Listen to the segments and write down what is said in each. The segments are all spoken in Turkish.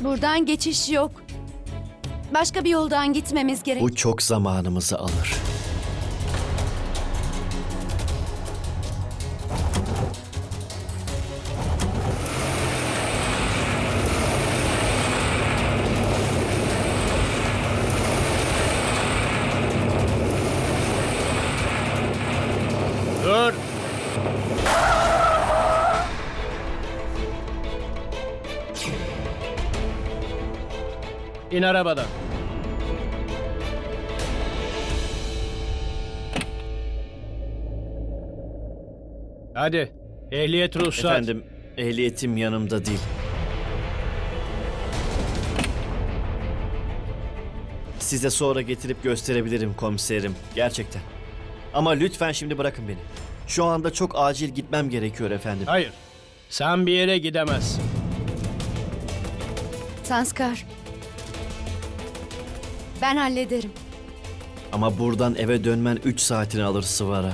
Buradan geçiş yok. Başka bir yoldan gitmemiz gerek. Bu çok zamanımızı alır. İn arabadan. Hadi. Ehliyet ruhsat. Efendim, ehliyetim yanımda değil. Size sonra getirip gösterebilirim komiserim. Gerçekten. Ama lütfen şimdi bırakın beni. Şu anda çok acil gitmem gerekiyor efendim. Hayır. Sen bir yere gidemezsin. Sanskar. Ben hallederim. Ama buradan eve dönmen 3 saatini alır Sıvara.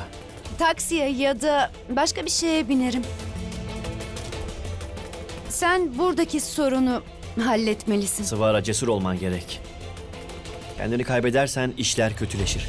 Taksiye ya da başka bir şeye binerim. Sen buradaki sorunu halletmelisin. Sıvara cesur olman gerek. Kendini kaybedersen işler kötüleşir.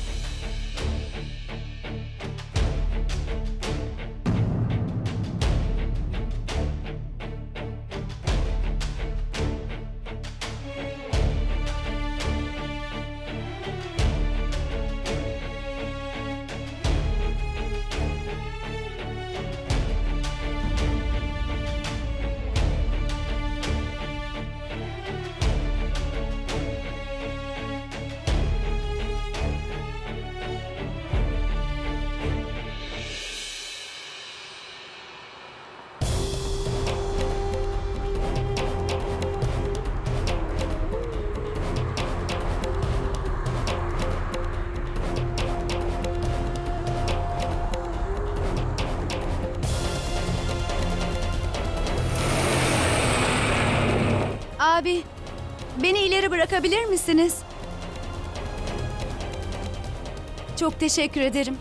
Beni ileri bırakabilir misiniz? Çok teşekkür ederim.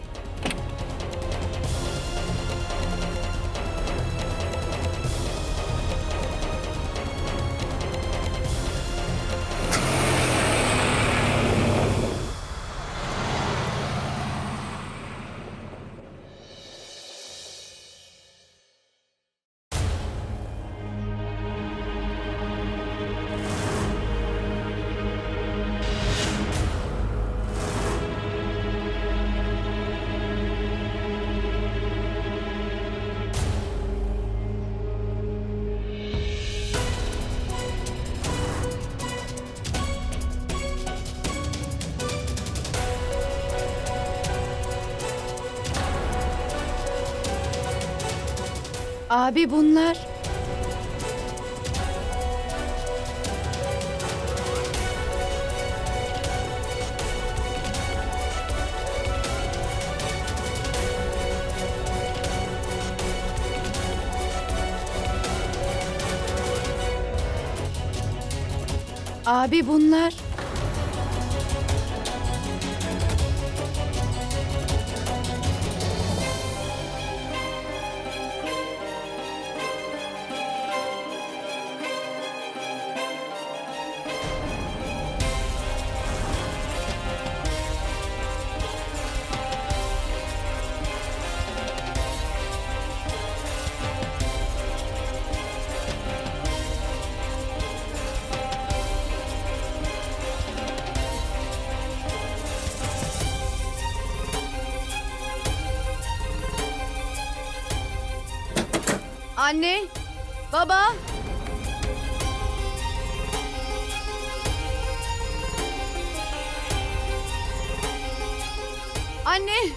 Abi bunlar... Abi bunlar... Anne, baba. Anne,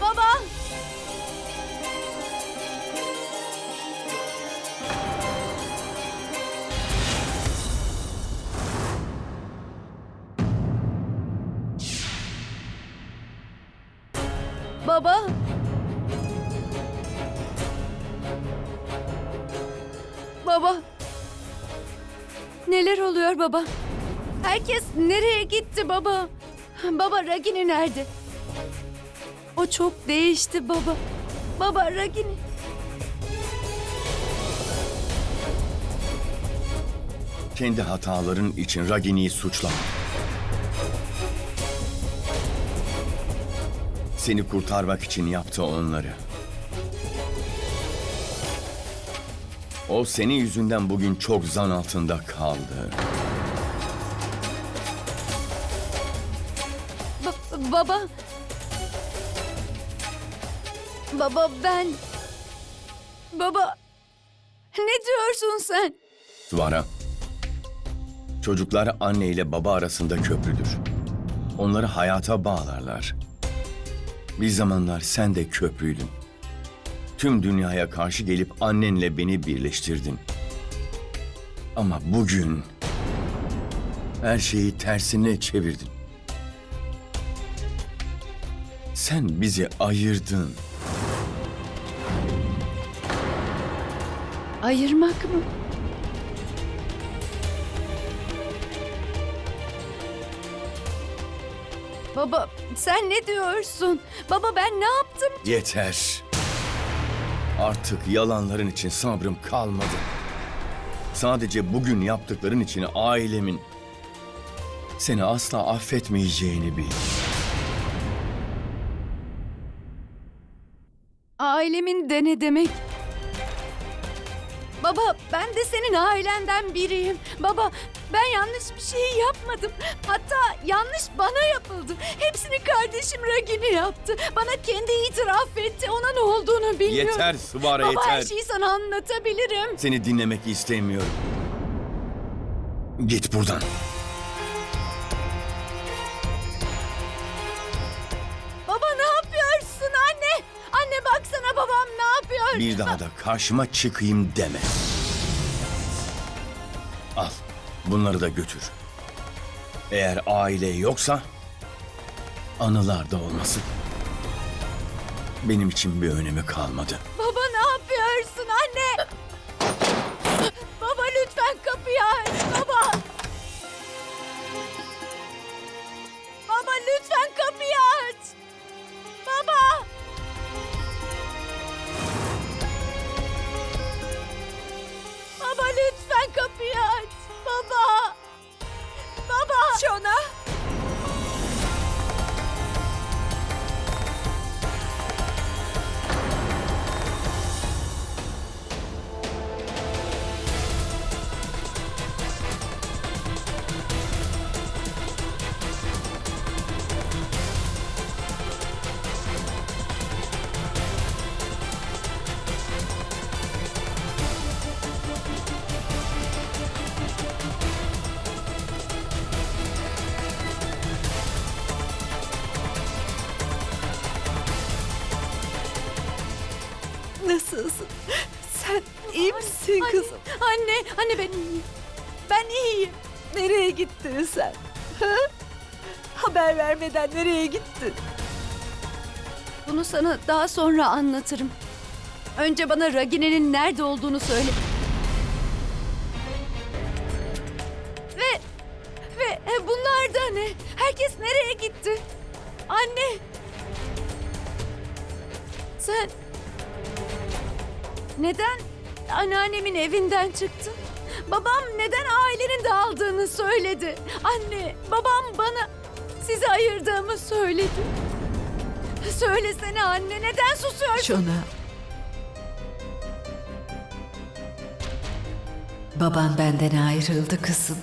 baba. Baba. Baba. Neler oluyor baba? Herkes nereye gitti baba? Baba Ragini nerede? O çok değişti baba. Baba Ragini. Kendi hataların için Ragini'yi suçlama. Seni kurtarmak için yaptı onları. O senin yüzünden bugün çok zan altında kaldı. Ba- baba. Baba ben... Baba... Ne diyorsun sen? Svara. Çocuklar anne ile baba arasında köprüdür. Onları hayata bağlarlar. Bir zamanlar sen de köprüydün. Tüm dünyaya karşı gelip annenle beni birleştirdin. Ama bugün her şeyi tersine çevirdin. Sen bizi ayırdın. Ayırmak mı? Baba sen ne diyorsun? Baba ben ne yaptım? Yeter. Artık yalanların için sabrım kalmadı. Sadece bugün yaptıkların için ailemin seni asla affetmeyeceğini bil. Ailemin de ne demek? Baba ben de senin ailenden biriyim. Baba ben yanlış bir şey yapmadım. Hatta yanlış bana yapıldı. Hepsini kardeşim Ragini yaptı. Bana kendi itiraf etti. Ona ne olduğunu bilmiyorum. Yeter Sıvara Baba yeter. her şeyi sana anlatabilirim. Seni dinlemek istemiyorum. Git buradan. Bir daha da karşıma çıkayım deme. Al. Bunları da götür. Eğer aile yoksa anılar da olmasın. Benim için bir önemi kalmadı. Baba ne yapıyorsun anne? Baba lütfen kapıyı aç baba. Sen iyi misin kızım? Anne, anne ben iyiyim. Ben iyiyim. Nereye gittin sen? Ha? Haber vermeden nereye gittin? Bunu sana daha sonra anlatırım. Önce bana Ragini'nin nerede olduğunu söyle. Ve ve e, bunlar da ne? Herkes nereye gitti? Anne. Sen neden anneannemin evinden çıktın? Babam neden ailenin dağıldığını söyledi? Anne, babam bana sizi ayırdığımı söyledi. Söylesene anne, neden susuyorsun? Şona. Baban benden ayrıldı kızım.